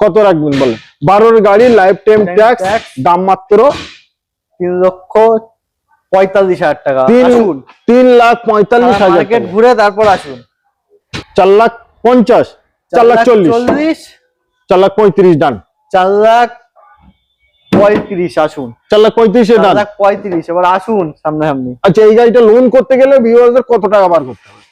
কত রাখবেন বলেন? বারোর গাড়ি লাইফ টাইম ট্যাক্স। দাম মাত্র তিন লক্ষ পঁয়তাল্লিশ হাজার টাকা। তিন তিন লাখ পঁয়তাল্লিশ হাজার ঘুরে তারপর আসুন। চার লাখ পঞ্চাশ চার লাখ চল্লিশ। চার লাখ পঁয়ত্রিশ ডান। চার লাখ পঁয়ত্রিশ আসুন। চার লাখ পঁয়ত্রিশে ডান। লাখ পঁয়ত্রিশ এবার আসুন সামনে সামনে আচ্ছা এই গাড়িটা লোন করতে গেলে ভিউয়ারদের কত টাকা বার করতে হবে?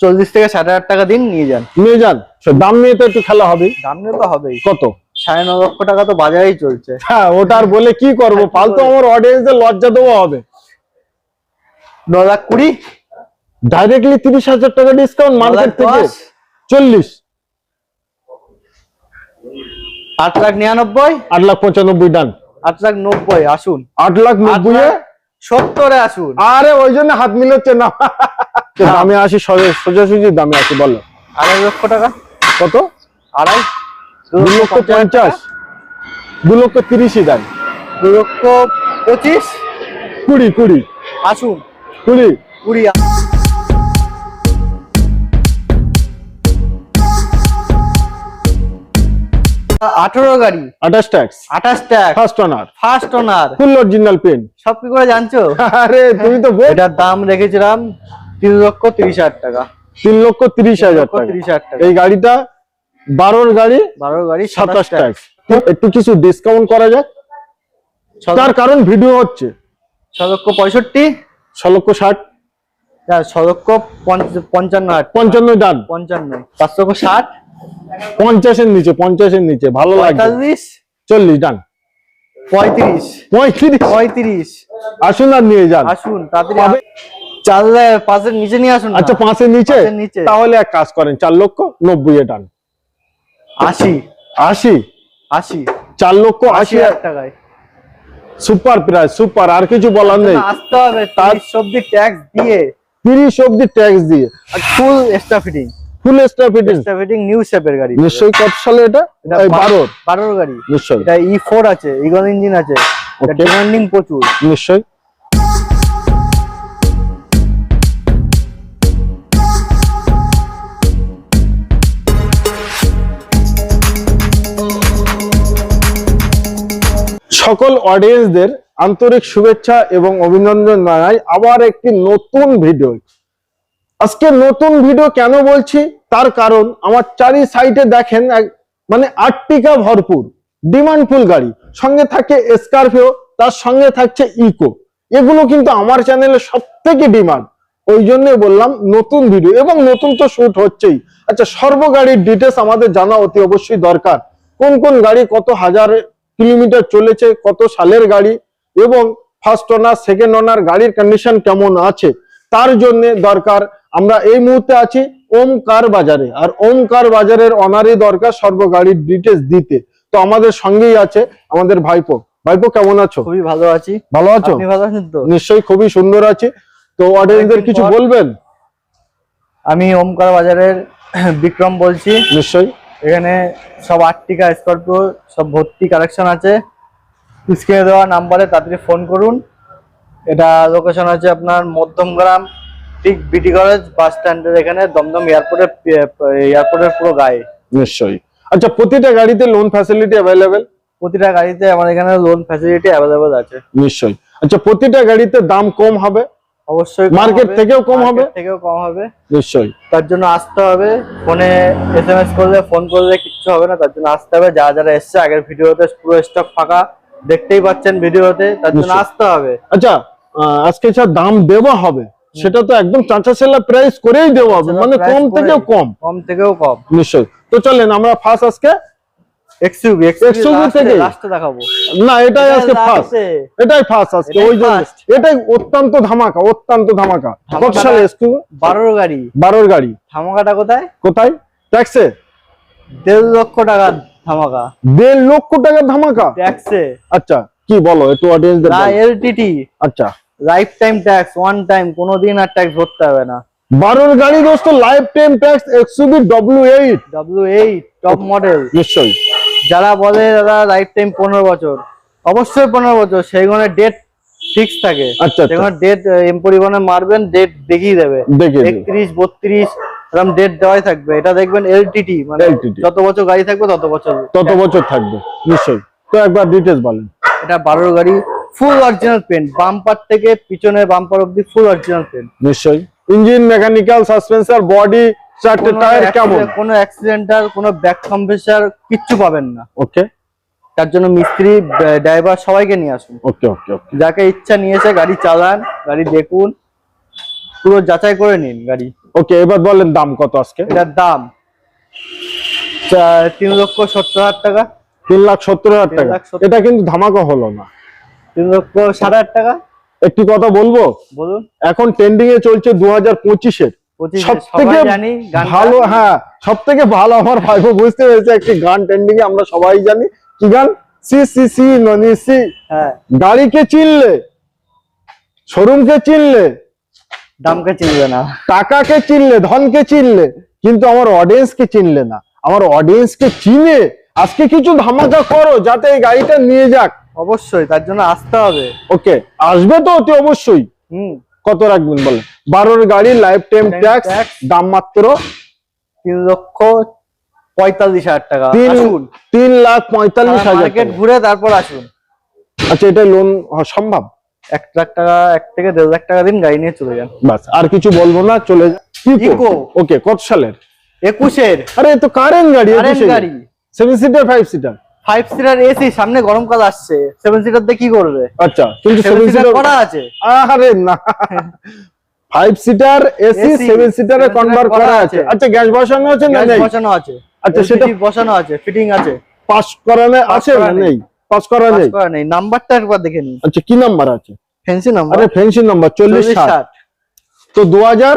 চল্লিশ থেকে ষাট হাজার টাকা দিন নিয়ে যান। নিয়ে যান। দাম নিয়ে তো একটু খেলা হবে দাম নিয়ে তো হবেই। কত? সাড়ে ন লক্ষ টাকা তো বাজারেই চলছে। হ্যাঁ ওটা আর বলে কি করব? আর কি ফালতু করব? আমার অডিয়েন্সদের লজ্জা দেওয়া হবে। ন লাখ কুড়ি? ডাইরেক্টলি তিরিশ হাজার টাকা ডিসকাউন্ট মার্কেট থেকে। চল্লিশ। আট লাখ নিরানব্বই? আট লাখ পঁচানব্বই ডান আট লাখ নব্বই আসুন। আট লাখ নব্বই সত্তরে আসুন। আরে ওই জন্য হাত মিলাচ্ছে না। দামে আসি সোজা- সোজাসুজি দামে আসি বলো। আড়াই লক্ষ টাকা। কত? আড়াই? দু লক্ষ পঞ্চাশ দু লক্ষ তিরিশই দেন। দু লক্ষ পঁচিশ? কুড়ি কুড়ি। আসুন। কুড়ি। কুড়ি আঠেরো গাড়ি। আঠাশ ট্যাক্স। আঠাশ tax first owner first owner full original paint সব কি করে জানছো? আরে তুমি তো এটার দাম রেখেছিলাম তিন লক্ষ তিরিশ হাজার টাকা। তিন লক্ষ তিরিশ হাজার টাকা। এই গাড়িটা বারোর গাড়ি বারো গাড়ি সাতাশ ট্যাক্স। একটু কিছু ডিসকাউন্ট করা যাক। তার কারণ ভিডিও হচ্ছে। ছ লক্ষ পঁয়ষট্টি। ছ লক্ষ ষাট। ছ লক্ষ পঞ্চান্ন পঞ্চান্ন ডান। পঞ্চান্ন। পাঁচ লক্ষ ষাট। পঞ্চাশের নিচে পঞ্চাশের নিচে ভালো লাগবে। চল্লিশ ডান। পঁয়ত্রিশ। পঁয়ত্রিশ। পঁয়ত্রিশ। আসুন আর নিয়ে যান। আসুন তাড়াতাড়ি। চার পাঁচের নিচে নিয়ে আসুন আচ্ছা পাঁচের নিচে? নিচে। তাহলে এক কাজ করেন চার লক্ষ নব্বই এ ডান আশি। আশি? আশি। চার লক্ষ আশি হাজার টাকায়। সুপার প্রাইস সুপার আর কিছু বলার নেই। আসতে হবে তার সবজি ট্যাক্স দিয়ে। তিরিশ অব্দি ট্যাক্স দিয়ে। Full extra fitting full star fitting extra fitting new শেপের গাড়ি। নিশ্চয়ই কত সালে এটা? এটা এই বা- বারোর। বারোর গাড়ি। নিশ্চয়ই। এটা ই ফোর আছে ইগল ইঞ্জিন আছে. ডিমান্ডিং প্রচুর। নিশ্চয়ই। সকল অডিয়েন্সদের আন্তরিক শুভেচ্ছা এবং অভিনন্দন জানাই। আবার একটি নতুন ভিডিও আজকে নতুন ভিডিও কেন বলছি? তার কারণ আমার চারি সাইডে দেখেন মানে আটটিকা ভরপুর। ডিমান্ডফুল গাড়ি। সঙ্গে থাকে স্করপিও তার সঙ্গে থাকছে ইকো এগুলো কিন্তু আমার চ্যানেলে সব থেকে ডিমান্ড ওই জন্য বললাম নতুন ভিডিও এবং নতুন তো শুট হচ্ছেই। আচ্ছা সর্বগাড়ির ডিটেলস আমাদের জানা অতি অবশ্যই দরকার। কোন কোন গাড়ি কত হাজার কিলোমিটার চলেছে কত সালের গাড়ি এবং ফার্স্ট ওনার সেকেন্ড ওনার গাড়ির কন্ডিশন কেমন আছে? তার জন্য দরকার আমরা এই মুহূর্তে আছি ওমকার বাজারে। আর ওমকার বাজারের অনারই দরকার সর্বগাড়ির ডিটেলস দিতে। তো আমাদের সঙ্গেই আছে আমাদের ভাইপো। ভাইপো কেমন আছো? খুবই ভালো আছি। ভালো আছো? আপনি ভালো আছেন তো? নিশ্চয়ই খুবই সুন্দর আছে। তো অডিয়েন্সদের কিছু বলবেন? আমি ওমকার বাজারের বিক্রম বলছি। নিশ্চয়ই। এখানে সব আটটিকা স্করপিও সব ভর্তি কালেকশন আছে। স্ক্রিনে দেওয়া নাম্বারে তাড়াতাড়ি ফোন করুন। এটা লোকেশন আছে আপনার মধ্যমগ্রাম ঠিক বিটি কলেজ বাস স্ট্যান্ডের এখানে দমদম এয়ারপোর্টের এয়ারপোর্টের পুরো গায়ে। নিশ্চয়ই। আচ্ছা প্রতিটা গাড়িতে লোন ফ্যাসিলিটি অ্যাভেলেবেল প্রতিটা গাড়িতে আমাদের এখানে লোন ফ্যাসিলিটি অ্যাভেলেবল আছে। নিশ্চয়ই। আচ্ছা প্রতিটা গাড়িতে দাম কম হবে? অবশ্যই কম Market থেকেও কম হবে? থেকেও কম হবে। নিশ্চয়ই। তার জন্য আসতে হবে। ফোনে এস করলে ফোন করলে কিচ্ছু হবে না। তার জন্য আসতে হবে। যারা যারা এসছে আগের ভিডিওতে পুরো স্টক ফাঁকা দেখতেই পাচ্ছেন ভিডিওতে। তার জন্য আসতে হবে। আচ্ছা আজকে যা দাম দেওয়া হবে সেটা তো একদম চাঁচা সেলা প্রাইস করেই দেওয়া হবে। মানে কম থেকেও কম। কম থেকেও কম। নিশ্চয়ই। তো চলেন আমরা ফার্স্ট আজকে এক্সইউভি XUV থেকে? লাস্টে দেখাবো। না এটাই এটা আজকে ফার্স্ট এটাই ফার্স্ট আজকে ওই জন্য। এটাই অত্যন্ত ধামাকা অত্যন্ত ধামাকা। কত গাড়ি। গাড়ি। ধামাকাটা কোথায়? কোথায়? ট্যাক্সে? লক্ষ টাকা ধামাকা। দেড় লক্ষ টাকার ধামাকা? ট্যাক্সে। আচ্ছা কি বলো একটু অডিয়েন্স না এলটিটি আচ্ছা। Lifetime tax one time কোনোদিন আর ট্যাক্স ভরতে হবে না। বারোর গাড়ি দোস্ত lifetime tax XUV W eight W eight top model নিশ্চয়ই। যারা বলে দাদা লাইফ টাইম পনেরো বছর অবশ্যই পনেরো বছর সেইখানে ডেট ফিক্স থাকে। আচ্ছা সেখানে ডেট এম পরিবহনে মারবেন ডেট দেখিয়ে দেবে। একত্রিশ বত্রিশ এরকম ডেট দেওয়াই থাকবে। এটা দেখবেন এলটিটি মানে যত বছর গাড়ি থাকবে তত বছর তত বছর থাকবে নিশ্চয়ই। তো একবার ডিটেলস বলেন। এটা বারোর গাড়ি ফুল অরিজিনাল পেন্ট বাম্পার থেকে পিছনের বাম্পার অব্দি ফুল অরিজিনাল পেন্ট নিশ্চয়ই। ইঞ্জিন মেকানিক্যাল সাসপেন্সার বডি চারটে টায়ার কেমন? কোনো অ্যাক্সিডেন্টাল কোনো ব্যাক কম্প্রেসার কিচ্ছু পাবেন না। ওকে। তার জন্য মিস্ত্রি ড্রাইভার সবাইকে নিয়ে আসুন। ওকে ওকে ওকে। যাকে ইচ্ছা নিয়ে এসে গাড়ি চালান গাড়ি দেখুন পুরো যাচাই করে নিন গাড়ি। ওকে এবার বলেন দাম কত আজকে? এটার দাম তিন লক্ষ সত্তর হাজার টাকা। তিন লাখ সত্তর হাজার টাকা। এটা কিন্তু ধামাকা হলো না। তিন লক্ষ ষাট হাজার টাকা। একটি কথা বলব? বলুন। এখন ট্রেন্ডিং এ চলছে দু হাজার পঁচিশের। পঁচিশ সব সবাই থেকে জানি গানটা। ভালো হ্যাঁ সব ভালো আমার ভাইপো বুঝতে পেরেছে একটি গান ট্রেন্ডিং এ আমরা সবাই জানি। কি গান? সি সি সি ননি সি। হ্যাঁ। গাড়িকে চিনলে শোরুমকে চিনলে দামকে চিনবে না। টাকাকে চিনলে ধনকে চিনলে কিন্তু আমার অডিয়েন্সকে চিনলে না। আমার অডিয়েন্সকে চিনে আজকে কিছু ধামাকা করো যাতে এই গাড়িটা নিয়ে যাক। অবশ্যই তার জন্য আসতে হবে। ওকে আসবে তো অতি অবশ্যই। হুম। কত রাখবেন বলেন? বারোর গাড়ি লাইফ টাইম ট্যাক্স। দাম মাত্র তিন লক্ষ পঁয়তাল্লিশ হাজার টাকা। তিন লাখ পঁয়তাল্লিশ হাজার মার্কেট ঘুরে তারপর আসুন। আচ্ছা এটা লোন সম্ভব? এক লাখ টাকা এক থেকে দেড় লাখ টাকা দিন গাড়ি নিয়ে চলে যান। বাস আর কিছু বলব না চলে Eco। ওকে কত সালের? একুশের। আরে তো কারেন্ট গাড়ি কারেন্ট গাড়ি। Seven seater five seater five seater AC সামনে গরমকাল আসছে। সেভেন সিটার দিয়ে কি করবে? আচ্ছা কিন্তু সেভেন সিটার করা আছে। আরে না। ফাইভ সিটার এসি সেভেন সিটারে কনভার্ট করা আছে। আচ্ছা গ্যাস বসানো আছে না নেই? বসানো আছে। আচ্ছা, সেটা- বসানো আছে ফিটিং আছে। পাস করানো আছে না নেই। পাস করা পাস নেই? করা নেই। নাম্বারটা একবার দেখে নিন। আচ্ছা কি নাম্বার আছে? ফ্যান্সি নাম্বার আরে ফেন্সি নাম্বার চল্লিশ চল্লিশ ষাট। ষাট। তো দু হাজার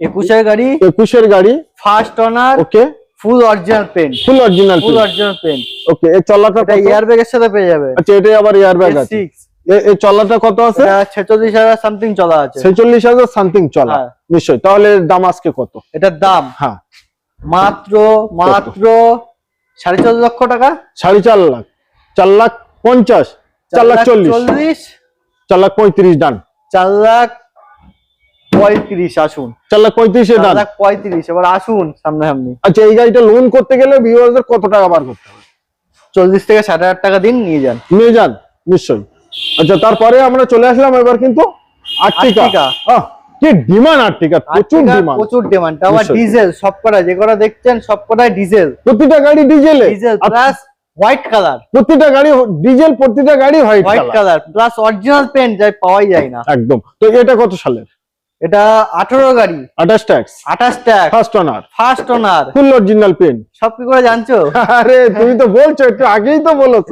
একুশের গাড়ি। একুশের গাড়ি। First owner okay full original paint full original full original paint okay এই চলাটা এটা কত? এয়ারব্যাগ এর সাথে পেয়ে যাবে। আচ্ছা এটাই আবার এয়ার ব্যাগ আছে। এই চলাটা কত আছে? এটা ছেচল্লিশ হাজার সামথিং চলা আছে। ছেচল্লিশ হাজার সামথিং চলা। হ্যাঁ। নিশ্চয়ই। তাহলে দাম আজকে কত? এটার দাম। হ্যাঁ। মাত্র মাত্র সাড়ে চল্লিশ লক্ষ টাকা। সাড়ে চার লাখ। চার লাখ পঞ্চাশ চার লাখ চল্লিশ। চল্লিশ। চার লাখ পঁয়ত্রিশ ডান। চার লাখ পঁয়ত্রিশ আসুন। চার লাখ পঁয়ত্রিশে চার লাখ পঁয়ত্রিশ এবার আসুন সামনে সামনে আচ্ছা এই গাড়িটা লোন করতে গেলে ভিউয়ারদের কত টাকা বার করতে হবে? চল্লিশ থেকে ষাট হাজার টাকা দিন নিয়ে যান। নিয়ে যান নিশ্চয়ই। আচ্ছা তারপরে আমরা চলে আসলাম এবার কিন্তু আর্টিকা। আর্টিকা। কি ডিমান্ড আর্টিকা প্রচুর ডিমান্ড প্রচুর ডিমান্ড আবার ডিজেল যে কটা দেখছেন সব কটাই ডিজেল প্রতিটা গাড়ি ডিজেলে ডিজেল প্লাস হোয়াইট কালার প্রতিটা গাড়ি ডিজেল প্রতিটা গাড়ি white colour plus original paint যাই পাওয়াই যায় না। একদম। তো এটা কত সালের? এটা আঠারো গাড়ি। আঠাশ ট্যাক্স। আঠাশ tax first owner first owner full original paint সব কি করে জানছো? আরে তুমি তো বলছো একটু আগেই তো বলেছ।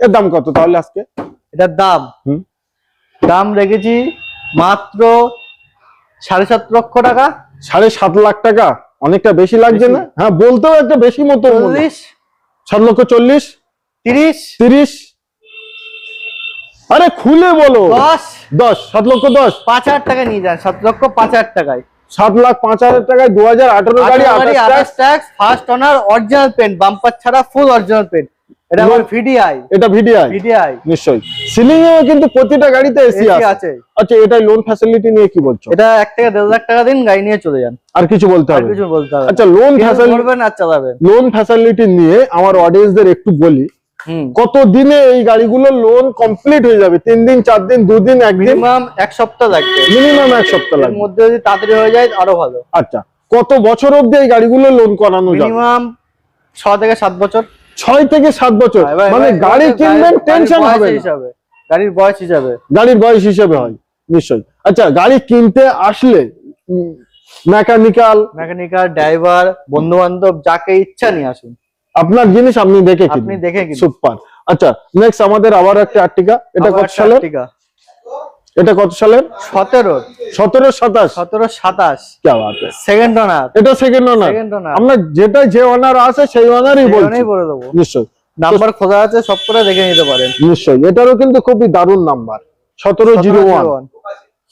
এর দাম কত তাহলে আজকে? এটার দাম? দাম রেখেছি মাত্র সাড়ে সাত লক্ষ টাকা। সাড়ে সাত লাখ টাকা? অনেকটা বেশি লাগছে না? হ্যাঁ বলতেও একটা বেশি মতো। চল্লিশ। সাত লক্ষ চল্লিশ? তিরিশ। তিরিশ? আরে খুলে বলো। দশ। দশ সাত লক্ষ দশ। পাঁচ হাজার টাকা নিয়ে যান সাত লক্ষ পাঁচ হাজার টাকায়। সাত লাখ পাঁচ হাজার টাকায় দু হাজার আঠারো গাড়ি আঠাশ tax first owner original paint bumper ছাড়া ফুল অরিজিনাল পেন্ট এটা আমার ভিডিআই এটা ভিডিআই ভিডিআই নিশ্চয়ই। সিলিং এও কিন্তু প্রতিটা গাড়িতে এসি আছে। আচ্ছা এটা লোন ফ্যাসিলিটি নিয়ে কি বলছো? এটা এক থেকে দেড় লাখ টাকা দিন গাড়ি নিয়ে চলে যান। আর কিছু বলতে আর হবে কিছু বলতে হবে। আচ্ছা লোন ফ্যাসিলিটি করবেন আর চালাবেন। লোন ফ্যাসিলিটি নিয়ে আমার অডিয়েন্সদের একটু বলি। কত দিনে এই গাড়িগুলো লোন কমপ্লিট হয়ে যাবে? তিন দিন চার দিন দুদিন একদিন? মিনিমাম এক সপ্তাহ লাগবে। মিনিমাম এক সপ্তাহ লাগবে। মধ্যে যদি তাড়াতাড়ি হয়ে যায় আরও ভালো। আচ্ছা কত বছর অবধি এই গাড়িগুলো লোন করানো যাবে? মিনিমাম ছ থেকে সাত বছর। ছয় থেকে সাত বছর? মানে গাড়ি কিনবেন টেনশন হবে হিসাবে। গাড়ির বয়স হিসাবে। গাড়ির বয়স হিসাবে হয় নিশ্চয়ই। আচ্ছা গাড়ি কিনতে আসলে মেকানিক্যাল মেকানিক্যাল ড্রাইভার বন্ধু বান্ধব যাকে ইচ্ছা নিয়ে আসুন। আপনার জিনিস আপনি দেখে আপনি দেখে সুপার আচ্ছা নেক্সট আমাদের আবার একটা আর্টিকা এটা কত সালে এটা কত সালের? সতেরো। সতেরো সাতাশ। সতেরো সাতাশ। সেকেন্ড ওনার এটা সেকেন্ড ওনার আমরা যেটা যে ওনার আছে সেই ওনারই বলছি। বলে দেবো। নিশ্চয়ই। নাম্বার খোঁজা আছে সব করে দেখে নিতে পারেন। নিশ্চয়ই। এটারও কিন্তু খুবই দারুণ নাম্বার সতেরো জিরো ওয়ান।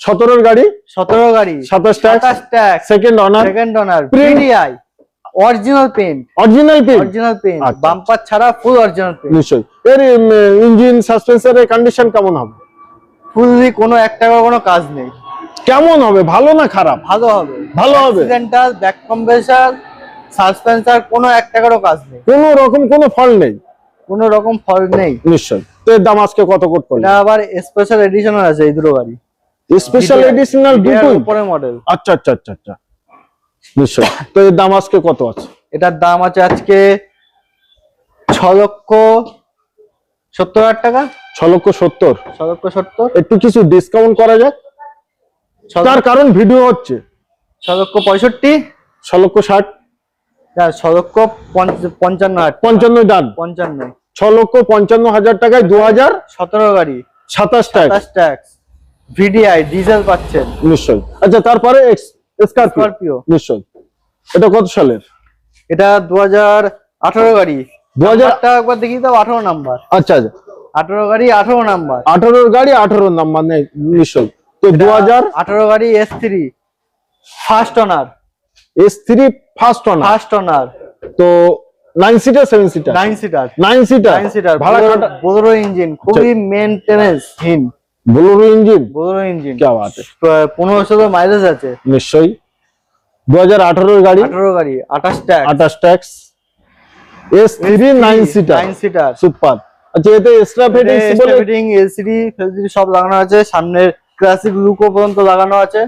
সতেরোর গাড়ি? সতেরো গাড়ি। সাতাশ tax. Second owner second owner Print- PDI original paint original paint original আচ্ছা। বাম্পার ছাড়া ফুল অরিজিনাল পেন্ট নিশ্চয়ই। এর ইঞ্জিন সাসপেন্সারের কন্ডিশন কেমন হবে? ফুললি কোনো এক টাকার কোনো কাজ নেই। কেমন হবে? ভালো না খারাপ? ভালো হবে। ভালো হবে? অ্যাক্সিডেন্টাল ব্যাক কম্প্রেসার সাসপেন্সার কোনো এক টাকারও কাজ নেই। কোনো রকম কোনো ফল নেই? কোনো রকম ফল্ট নেই। নিশ্চয় তো এর দাম আজকে কত কোট করলে আবার স্পেশাল এডিশনও আছে এই দুটো গাড়ি স্পেশাল এডিশনাল এর দুটোই? উপরে মডেল আচ্ছা আচ্ছা আচ্ছা আচ্ছা। নিশ্চয় তো এর দাম আজকে কত আছে? এটার দাম আছে আজকে ছ লক্ষ সত্তর হাজার টাকা। ছ লক্ষ সত্তর। ছ লক্ষ সত্তর। একটু কিছু ডিসকাউন্ট করা যাক। তার কারণ ভিডিও হচ্ছে। ছ লক্ষ পঁয়ষট্টি। ছ লক্ষ ষাট। না, ছ লক্ষ পঞ্চান্ন হাজার পঞ্চান্ন ডান পঞ্চান্ন। ছ লক্ষ পঞ্চান্ন হাজার টাকায় দু হাজার সতেরো গাড়ি। সাতাশ টাকা ট্যাক্স ভিডিআই ডিজেল পাচ্ছেন। নিশ্চয় আচ্ছা তারপরে স্করপিও নিশ্চয় এটা কত সালের? এটা দু হাজার আঠারো গাড়ি। 2000 নাম্বারটা একবার দাও আঠারো নাম্বার। আচ্ছা আচ্ছা। আঠারো গাড়ি আঠারো নাম্বার। আঠারোর গাড়ি আঠারোর নাম্বার নেই নিশ্চয় তো গাড়ি first owner first one first owner তো seater seater seater seater seater ভাড়া কাটা বোলেরো ইঞ্জিন খুবই মেনটেনেন্স হীন বোলোরো ইঞ্জিন বোলোরো ইঞ্জিন কে বাত পনেরোশো তো মাইলেজ আছে। নিশ্চয়ই দু হাজার আঠারো গাড়ি আঠারো গাড়ি আঠাশ ট্যাক্স আঠাশ tax S three nine seater nine seater super আচ্ছা এতে এক্সট্রা ফিটিং বলে ফিটিং এলসিডি ফেলসিডি সব লাগানো আছে। সামনের ক্লাসিক লুকও পর্যন্ত লাগানো আছে।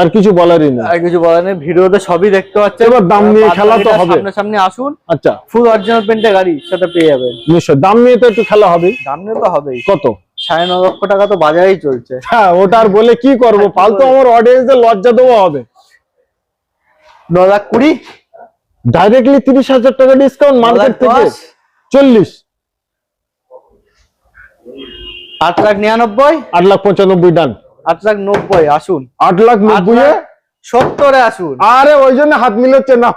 আর কিছু বলারই না আর কিছু বলার নেই। ভিডিওতে সবই দেখতে পাচ্ছেন। এবার দাম নিয়ে খেলা তো হবে। সামনে সামনে আসুন। আচ্ছা। ফুল অরিজিনাল পেন্টের গাড়ি সেটা পেয়ে যাবেন। নিশ্চয়। দাম নিয়ে তো একটু খেলা হবে। দাম নিয়ে তো হবেই। কত? সাড়ে ন লক্ষ টাকা তো বাজারেই চলছে। হ্যাঁ ওটা আর বলে কি করব? ফালতু বলে? আমার অডিয়েন্সদের লজ্জা দেওয়া হবে। ন লাখ কুড়ি? ডাইরেক্টলি তিরিশ হাজার টাকা ডিসকাউন্ট মার্কেট থেকে। চল্লিশ। আট লাখ নিরানব্বই? আট লাখ পঁচানব্বই ডান আট লাখ নব্বই আসুন। আট লাখ নব্বই সত্তরে আসুন। আরে ওই জন্য হাত মিলাচ্ছে না।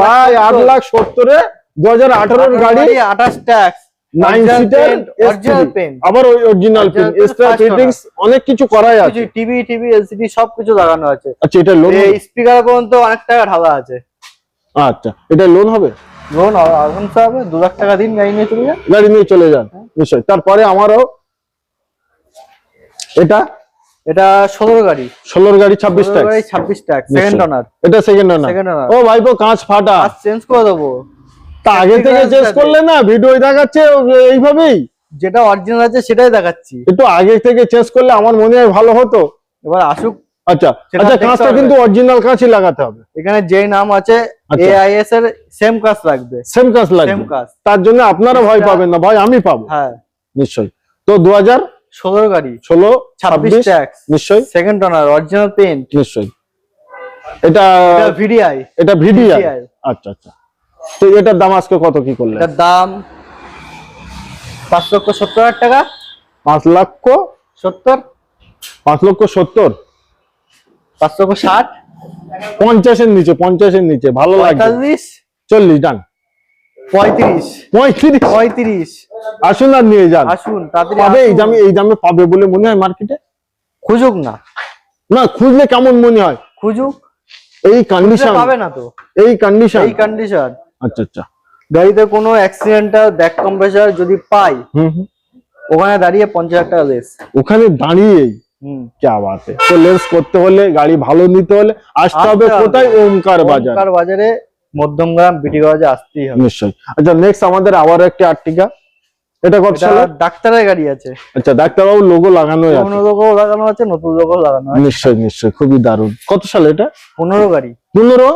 ভাই আট লাখ সত্তরে দু হাজার আঠারোর গাড়ি। আঠাশ tax nine seater original paint আবার ওই অরিজিনাল পিন এক্সট্রা ফিটিংস অনেক কিছু করাই আছে। কিছু টিভি টিভি এলসিডি সবকিছু লাগানো আছে। আচ্ছা এটা লোন এই স্পিকার পর্যন্ত অনেক টাকা ঢালা আছে। আচ্ছা এটা লোন হবে? লোন হবে লাখ টাকা দিন গাড়ি নিয়ে চলে যান। গাড়ি নিয়ে চলে যান নিশ্চয় তারপরে আমারও এটা? এটা ষোলোর গাড়ি। ষোলোর গাড়ি ছাব্বিশ গাড়ি ছাব্বিশ টাকা সেকেন্ড এটা সেকেন্ড। ও ভাইপো কাঁচ ফাটা। চেঞ্জ করে দেবো। তা আগে থেকে করলে না ভিডিও দেখাচ্ছে এইভাবেই। যেটা অরিজিনাল আছে সেটাই দেখাচ্ছি। একটু আগে থেকে করলে আমার মনে হয় ভালো হতো। এবার আসুক। আচ্ছা আচ্ছা কাঁচটা কিন্তু অরিজিনাল কাঁচই লাগাতে হবে। এখানে যে নাম আছে আচ্ছা। এআইএস এর সেম কাজ লাগবে। সেম কাঁচ সেম কাজ তার জন্য আপনারা ভয় পাবেন না। ভয় আমি পাবো। হ্যাঁ। নিশ্চয়ই। তো দু হাজার ষোলোর গাড়ি। ষোলো ছাব্বিশ ছাব্বিশ ট্যাক্স নিশ্চয়ই। সেকেন্ড অনার অরিজিনাল পেন্ট নিশ্চয়ই। এটা ভিডিআই এটা ভিডিআই আচ্ছা আচ্ছা। তো এটার দাম আজকে কত কি করলেন? এটার দাম পাঁচ লক্ষ সত্তর হাজার টাকা। পাঁচ লক্ষ সত্তর। পাঁচ লক্ষ সত্তর? পাঁচ লক্ষ ষাট। পঞ্চাশের নিচে পঞ্চাশের নিচে ভালো লাগবে। পঁয়তাল্লিশ। চল্লিশ ডান। পঁয়ত্রিশ। পঁয়ত্রিশ? পঁয়ত্রিশ। আসুন আর নিয়ে যান। আসুন তাড়াতাড়ি পাবে এই দামে এই দামে পাবে বলে মনে হয় মার্কেটে খুঁজুক না। না খুঁজলে কেমন মনে হয়? খুঁজুক। এই খুঁজলে কন্ডিশন পাবে না তো। এই কন্ডিশন এই কন্ডিশন আচ্ছা আচ্ছা। গাড়িতে কোনো অ্যাক্সিডেন্টাল ব্যাক কম্প্রেসার যদি পাই ওখানে দাঁড়িয়ে পঞ্চাশ হাজার টাকা লেস ওখানে দাঁড়িয়েই? তো লেন্স করতে হলে গাড়ি ভালো নিতে হলে আসতে হবে কোথায়? ওমকার বাজার। ওমকার বাজারে মধ্যমগ্রাম বিটি আসতেই হবে। নিশ্চয়ই। আচ্ছা নেক্সট আমাদের আবার একটা আর্টিকা। এটা কত সালে? ডাক্তারের গাড়ি আছে। আচ্ছা ডাক্তারবাবু লোগো আছে। পুরোনো লোকও লাগানো আছে নতুন লোকও লাগানো আছে। নিশ্চয়ই নিশ্চয়ই। খুবই দারুণ। কত সালে এটা? পনেরো গাড়ি। পনেরো পনেরো,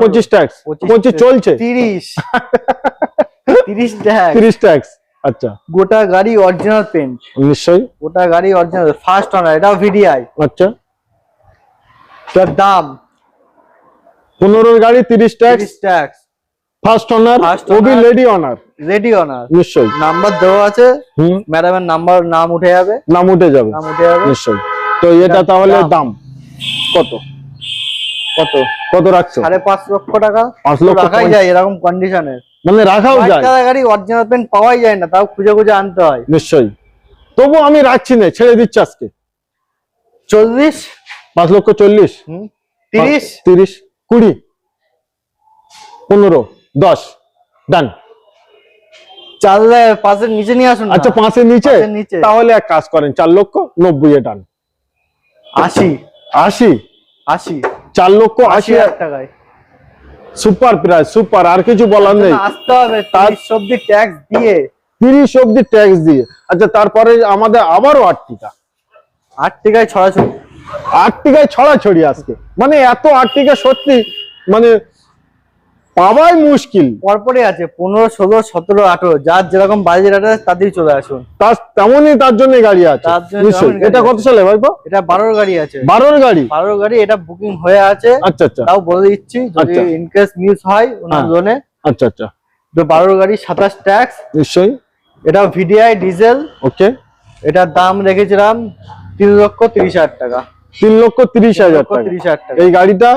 পঁচিশ ট্যাক্স পঁচিশ চলছে। তিরিশ। তিরিশ ট্যাগ তিরিশ ট্যাক্স আচ্ছা। গোটা গাড়ি অরিজিনাল পেন্ট নিশ্চয়ই। গোটা গাড়ি অরিজিনাল ফার্স্ট অনার এটাও ভিডিআই আচ্ছা। তার দাম? পনেরোর গাড়ি তিরিশ ট্যাক্স ট্যাক্স ফার্স্ট অনার ওবি। লেডি অনার রেডি অনার নিশ্চয়ই। নাম্বার দেওয়া আছে। হুম। ম্যাডামের নাম্বার নাম উঠে যাবে। নাম উঠে যাবে। নাম উঠে যাবে। নিশ্চয়ই। তো এটা তাহলে? দাম। কত? কত? কত রাখছো? সাড়ে পাঁচ লক্ষ টাকা। পাঁচ লক্ষ রাখাই যায় এরকম কন্ডিশনে মানে রাখাও যায়। গাড়ি অরিজিনাল পেন্ট পাওয়াই যায় না তাও খুঁজে খুঁজে আনতে হয়। নিশ্চয়ই। তবু আমি রাখছি না ছেড়ে দিচ্ছি আজকে। চল্লিশ? পাঁচ লক্ষ চল্লিশ। তিরিশ? তিরিশ কুড়ি পনেরো দশ। ডান। চাললে পাশের নিচে নিয়ে আসুন। আচ্ছা পাঁচের নিচে? পাঁচের নিচে। তাহলে এক কাজ করেন চার লক্ষ নব্বই এ ডান আশি। আশি। আশি। চার লক্ষ আশি হাজার টাকায়। সুপার প্রাইস সুপার আর কিছু বলার নেই। আসতে হবে তার সবজি ট্যাক্স দিয়ে। তিরিশ অব্দি ট্যাক্স দিয়ে। আচ্ছা তারপরে আমাদের আবারও আটটিকা। আট টাকায় ছড়াছড়ি। আটটিকায় ছড়াছড়ি আজকে। মানে এত আটটিকা সত্যি মানে পাওয়াই মুশকিল। পরপরে আছে পনেরো ষোলো সতেরো আঠেরো যার যেরকম বাজেট আছে তাদেরই চলে আসুন। তার তেমনই তার জন্য গাড়ি আছে। এটা কত। সালে ভাইপো এটা বারোর গাড়ি আছে। বারোর গাড়ি? বারোর গাড়ি এটা বুকিং হয়ে আছে। আচ্ছা আচ্ছা। তাও বলে দিচ্ছি যদি আচ্ছা। ইনকেস মিস হয় ওনার হ্যাঁ। জন্য। আচ্ছা আচ্ছা। তো বারোর গাড়ি সাতাশ ট্যাক্স নিশ্চয়ই। এটা ভিডিআই ডিজেল ওকে। এটার দাম রেখেছিলাম তিন লক্ষ তিরিশ হাজার টাকা। তিন লক্ষ তিরিশ হাজার টাকা। এই গাড়িটা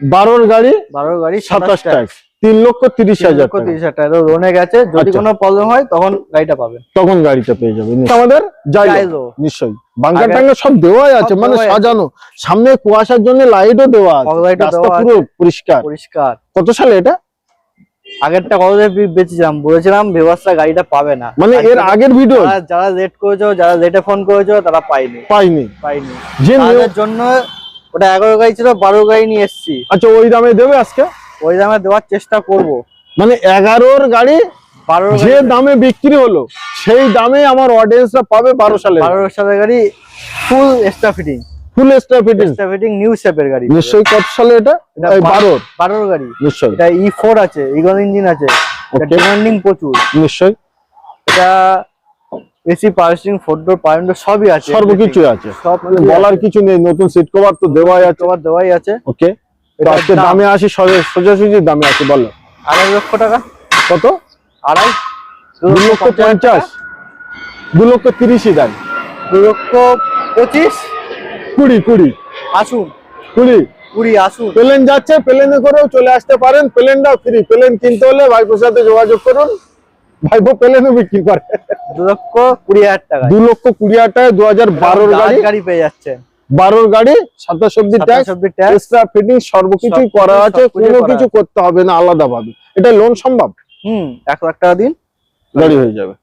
বারোর গাড়ি বারোর গাড়ি সাতাশ ট্যাক্স তিন লক্ষ তিরিশ হাজার তিরিশ হাজার টাকা। লোনে গেছে যদি আচ্ছা। কোনো প্রবলেম হয় তখন গাড়িটা পাবেন তখন গাড়িটা পেয়ে যাবে। আমাদের যাই নিশ্চয়ই। আগে- টাঙ্গার সব দেওয়াই আছে মানে সাজানো। সামনে কুয়াশার জন্য লাইটও দেওয়া আছে। পুরো পরিষ্কার। পরিষ্কার। কত সালে এটা? আগেরটা কত বেচেছিলাম বলেছিলাম ব্যবস্থা গাড়িটা পাবে না। মানে এর আগের ভিডিও যারা- লেট করেছ যারা লেটে ফোন করেছ তারা পাইনি পাইনি পাইনি যে নিয়ে- জন্য ওটা এগারো গাড়ি ছিল বারো গাড়ি নিয়ে এসছি। আচ্ছা ওই দামে দেবে আজকে? ওই দামে দেওয়ার চেষ্টা করব। মানে এগারোর গাড়ি বারো যে দামে বিক্রি হলো সেই দামে আমার অডিয়েন্সরা পাবে বারো সালে বারো সালের গাড়ি full extra fitting full star fitting extra fitting new শেপের গাড়ি। নিশ্চয়ই কত সালে এটা? এটা এই বা- বারোর। বারোর গাড়ি। নিশ্চয়ই। এটা ই ফোর আছে ইঞ্জিন আছে. ডিমান্ডিং প্রচুর। নিশ্চয়ই। এটা এসি পার্সিং ফোর ডোর সবই আছে সর্বকিছু আছে। সব মানে বলার কিছু নেই নতুন সিট কভার তো দেওয়াই আছে। তোমার দেওয়াই আছে। ওকে তো আজকে দামে আসি সোজা- সোজাসুজি দামে আসি বলো। আড়াই লক্ষ টাকা। কত? আড়াই। দু লক্ষ পঞ্চাশ। দু লক্ষ তিরিশই দেন। দু লক্ষ পঁচিশ। কুড়ি কুড়ি। আসুন। কুড়ি। কুড়ি আসুন। প্লেন যাচ্ছে প্লেনে করেও চলে আসতে পারেন। প্লেনটাও ফ্রি প্লেন কিনতে হলে ভাইপোর সাথে যোগাযোগ করুন। ভাইপো প্লেনও বিক্রি করে? দু লক্ষ কুড়ি হাজার টাকা। দু লক্ষ কুড়ি হাজার টাকা দু হাজার বারোর গাড়ি। গাড়ি পেয়ে যাচ্ছেন বারোর গাড়ি সাতাশ অব্দি ট্যাক্স অব্দি tax, এক্সট্রা ফিটিং সর্বকিছুই করা আছে কোনো কিছু করতে হবে না আলাদা ভাবে এটা লোন সম্ভব? হুম এক লাখ টাকা দিন। গাড়ি হয়ে যাবে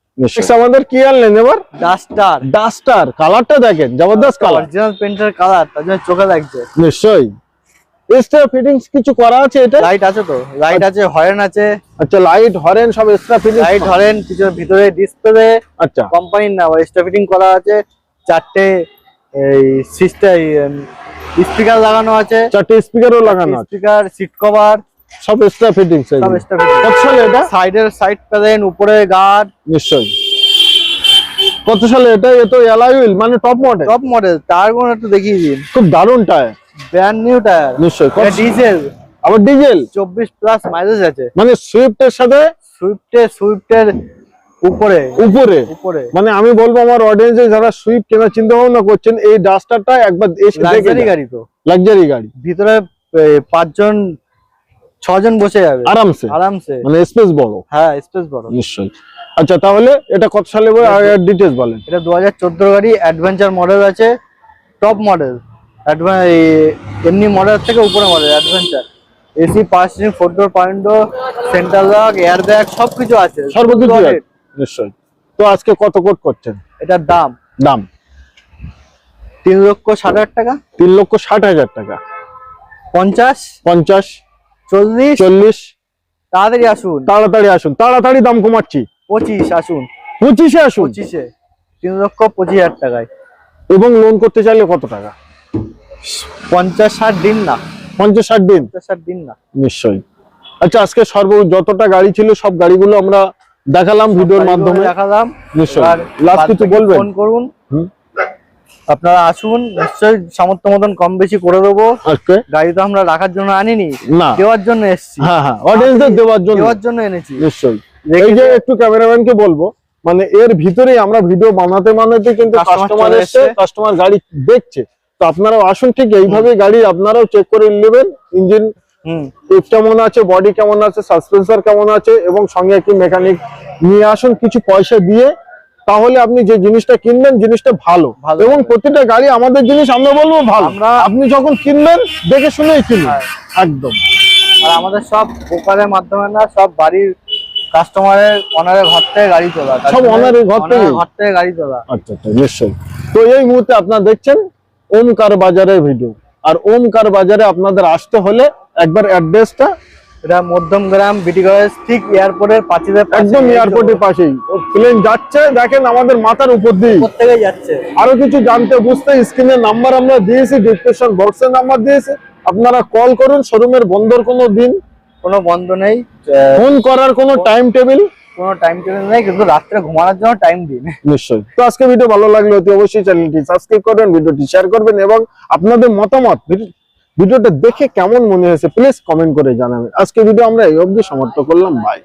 আমাদের কি আনলেন এবার? ডাস্টার ডাস্টার কালারটা দেখেন জবরদস্ত কালার অরিজিনাল পেন্টের কালার তার জন্য চোখে লাগছে। নিশ্চয়ই। এক্সট্রা ফিটিংস কিছু করা আছে এটা? লাইট আছে তো। লাইট আছে হরেন আছে। আচ্ছা লাইট হরেন সব এক্সট্রা ফিটিংস লাইট হরেন কিছু ভিতরে ডিসপ্লে আচ্ছা। কোম্পানির না এক্সট্রা ফিটিং করা আছে। চারটে এই সিস্টেম স্পিকার লাগানো আছে। চারটে স্পিকারও লাগানো আছে। স্পিকার সিট কভার সব এক্সট্রা ফিটিংস সব এক্সট্রা ফিটিং এটা? সাইডের সাইড প্যালেন উপরে গার্ড নিশ্চয়ই। কত সালে এটা? এ তো অ্যালয় হুইল মানে টপ মডেল টপ মডেল টায়ারগুলো একটু দেখিয়ে দিন। খুব দারুণ টায়ার ব্র্যান্ড নিউ টায়ার নিশ্চয়ই। ডিজেল আবার ডিজেল চব্বিশ প্লাস মাইলেজ আছে। মানে সুইফটের সাথে? সুইফটে সুইফটের উপরে। উপরে? উপরে। মানে আমি বলব আমার অডিয়েন্সে যারা সুইফট কেনার চিন্তা ভাবনা করছেন এই ডাস্টারটা একবার এসে লাক্সারি গাড়ি তো। লাক্সারি গাড়ি। ভিতরে পাঁচজন ছজন বসে যাবে। আরামসে। আরামসে। মানে স্পেস বড়। হ্যাঁ স্পেস বড়। নিশ্চয়ই। আচ্ছা তাহলে এটা কত সালে ডিটেলস বলেন। এটা দু হাজার চোদ্দ গাড়ি অ্যাডভেঞ্চার মডেল আছে টপ মডেল এমনি মডেল থেকে উপরে model adventure AC parsing four door point central lock air bag সবকিছু আছে। সর্বকিছু। নিশ্চয়ই। তো আজকে কত কোট করছেন? এটার দাম? দাম? তিন লক্ষ ষাট হাজার টাকা। তিন লক্ষ ষাট হাজার টাকা। পঞ্চাশ? পঞ্চাশ? চল্লিশ? চল্লিশ? তাড়াতাড়ি আসুন। তাড়াতাড়ি আসুন। তাড়াতাড়ি দাম কমাচ্ছি। পঁচিশ আসুন। পঁচিশে আসুন। পঁচিশে। তিন লক্ষ পঁচিশ হাজার টাকায়। এবং লোন করতে চাইলে কত টাকা? পঞ্চাশ ষাট দিন না। পঞ্চাশ ষাট দিন? ষাট দিন না। নিশ্চয়ই। আচ্ছা আজকে সর্ব যতটা গাড়ি ছিল সব গাড়িগুলো আমরা দেখালাম ভিডিওর মাধ্যমে। দেখালাম। নিশ্চয়ই। লাস্ট কিছু বলবেন? ফোন করুন। আপনারা আসুন নিশ্চয়ই সামর্থ্য মতন কম বেশি করে দেবো। গাড়ি তো আমরা রাখার জন্য আনিনি দেওয়ার জন্য এসেছি। হ্যাঁ হ্যাঁ অডিয়েন্সদের দেওয়ার জন্য। দেওয়ার জন্য এনেছি। নিশ্চয়ই। এই যে একটু ক্যামেরাম্যানকে বলব মানে এর ভিতরেই আমরা ভিডিও বানাতে বানাতে কিন্তু কাস্টমার এসছে। কাস্টমার গাড়ি দেখছে। তো আপনারাও আসুন ঠিক এইভাবে গাড়ি আপনারাও চেক করে নেবেন ইঞ্জিন কেমন আছে বডি কেমন আছে সাসপেন্সার কেমন আছে এবং সঙ্গে একটি মেকানিক নিয়ে আসুন কিছু পয়সা দিয়ে তাহলে আপনি যে জিনিসটা কিনবেন জিনিসটা ভালো। এবং প্রতিটা গাড়ি আমাদের জিনিস আমরা বলব ভালো। আপনি যখন কিনবেন দেখে শুনেই কিনুন। হ্যাঁ। একদম। আর আমাদের সব ব্রোকারের মাধ্যমে না সব বাড়ির কাস্টমারের অনারের ঘর থেকে গাড়ি তোলা। সব এর ঘর এর ঘর থেকে গাড়ি তোলা। আচ্ছা আচ্ছা নিশ্চয়ই। তো এই মুহূর্তে আপনারা দেখছেন ওমকার বাজারের ভিডিও আর ওমকার বাজারে আপনাদের আসতে হলে একবার অ্যাড্রেসটা এটা মধ্যমগ্রাম বিটি কলেজ ঠিক এয়ারপোর্টের পাশে একদম এয়ারপোর্টের পাশেই। প্লেন যাচ্ছে দেখেন আমাদের মাথার উপর দিয়ে। প্রত্যেকে যাচ্ছে। আরও কিছু জানতে বুঝতে স্ক্রিনের নাম্বার আমরা দিয়েছি ডিসক্রিপশন বক্সের নাম্বার দিয়েছি। আপনারা কল করুন শোরুমের বন্ধর কোনো দিন। কোনো বন্ধ নেই ফোন করার কোনো টাইম টেবিল কোনো টাইম টেবিল নেই, কিন্তু রাত্রে ঘুমানোর জন্য টাইম দিন নিশ্চয়ই। তো আজকে ভিডিও ভালো লাগলে অতি অবশ্যই চ্যানেলটি সাবস্ক্রাইব করবেন ভিডিওটি শেয়ার করবেন এবং আপনাদের মতামত ভিডিওটা দেখে কেমন মনে হয়েছে প্লিজ কমেন্ট করে জানাবেন। আজকে ভিডিও আমরা এই অবধি সমাপ্ত করলাম বাই